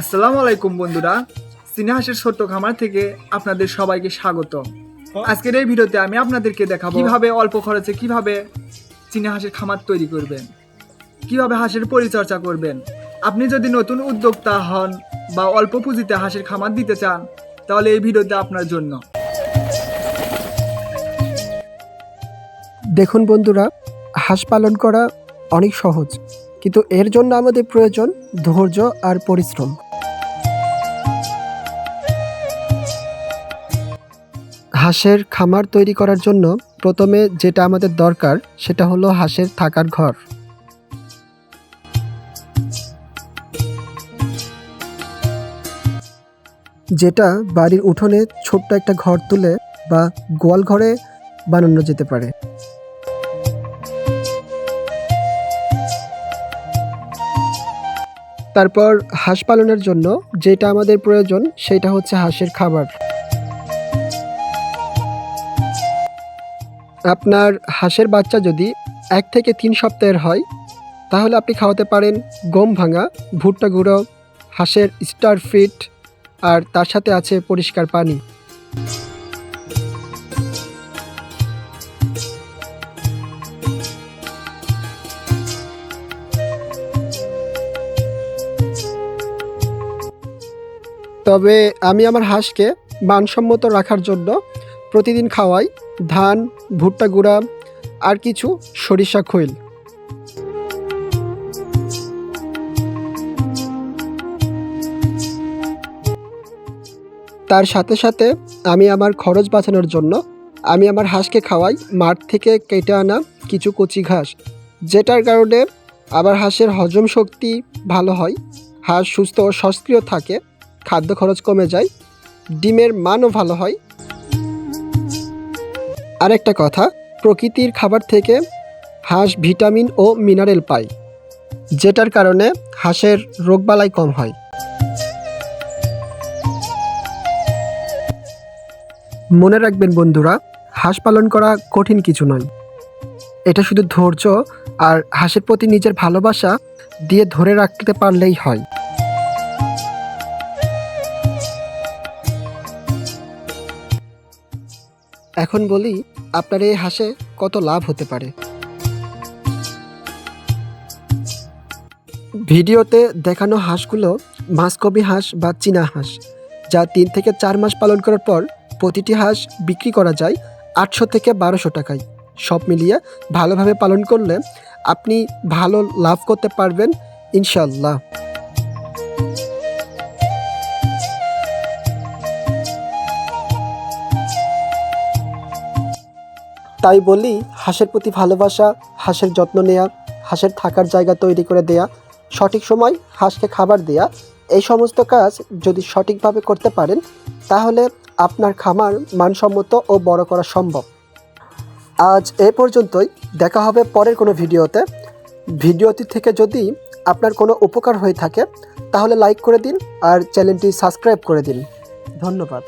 আসসালামু আলাইকুম বন্ধুরা। সিনেহাসের ছোট্ট খামার থেকে আপনাদের সবাইকে স্বাগত। আজকের এই ভিডিওতে আমি আপনাদেরকে দেখাবো কীভাবে অল্প খরচে কীভাবে চীনা খামার তৈরি করবেন, কীভাবে হাঁসের পরিচর্যা করবেন। আপনি যদি নতুন উদ্যোক্তা হন বা অল্প পুঁজিতে হাঁসের খামার দিতে চান, তাহলে এই ভিডিওতে আপনার জন্য। দেখুন বন্ধুরা, হাঁস পালন করা অনেক সহজ, কিন্তু এর জন্য আমাদের প্রয়োজন ধৈর্য আর পরিশ্রম। হাঁসের খামার তৈরি করার জন্য প্রথমে যেটা আমাদের দরকার সেটা হলো হাঁসের থাকার ঘর। যেটা বাড়ির উঠোনে ছোট্ট একটা ঘর তুলে বা গোয়াল ঘরে বানানো যেতে পারে। তারপর হাঁস পালনের জন্য যেটা আমাদের প্রয়োজন সেটা হচ্ছে হাঁসের খাবার। আপনার হাঁসের বাচ্চা যদি এক থেকে তিন সপ্তাহের হয়, তাহলে আপনি খাওয়াতে পারেন গম ভাঙা, ভুট্টা গুঁড়ো, হাঁসের স্টার ফিট, আর তার সাথে আছে পরিষ্কার পানি। তবে আমি আমার হাঁসকে মানসম্মত রাখার জন্য প্রতিদিন খাওয়াই। ধান, ভুট্টা গুঁড়া আর কিছু সরিষা খৈল। তার সাথে সাথে আমি আমার খরচ বাঁচানোর জন্য আমি আমার হাঁসকে খাওয়াই, মাঠ থেকে কেটে আনা কিছু কচি ঘাস, যেটার কারণে আবার হাঁসের হজম শক্তি ভালো হয়, হাঁস সুস্থ ও সক্রিয় থাকে, খাদ্য খরচ কমে যায়, ডিমের মানও ভালো হয় আরেকটা কথা, প্রকৃতির খাবার থেকে হাঁস, ভিটামিন ও মিনারেল পায় যেটার কারণে হাঁসের রোগবালাই কম হয়। মনে রাখবেন বন্ধুরা, হাঁস পালন করা কঠিন কিছু নয়। এটা শুধু ধৈর্য আর হাঁসের প্রতি নিজের ভালোবাসা দিয়ে ধরে রাখতে পারলেই হয়। এখন বলি আপনার এই হাঁসে কত লাভ হতে পারে? ভিডিওতে দেখানো হাঁসগুলো মাসকবি হাঁস বা চীনা হাঁস, যা তিন থেকে চার মাস পালন করার পর প্রতিটি হাঁস বিক্রি করা যায় আটশো থেকে বারোশো টাকায়। সব মিলিয়ে ভালোভাবে পালন করলে আপনি ভালো লাভ করতে পারবেন ইনশাল্লাহ তাই বলি, হাঁসের প্রতি ভালোবাসা, হাঁসের যত্ন নেওয়া হাঁসের থাকার জায়গা তৈরি করে দেয়া, সঠিক সময় হাঁসকে খাবার দেয়া, এই সমস্ত কাজ যদি সঠিকভাবে করতে পারেন, তাহলে আপনার খামার মানসম্মত ও বড় করা সম্ভব। আজ এ পর্যন্তই, দেখা হবে পরের কোনো ভিডিওতে। ভিডিওটি থেকে যদি আপনার কোনো উপকার হয়ে থাকে, তাহলে লাইক করে দিন আর চ্যানেলটি সাবস্ক্রাইব করে দিন। ধন্যবাদ।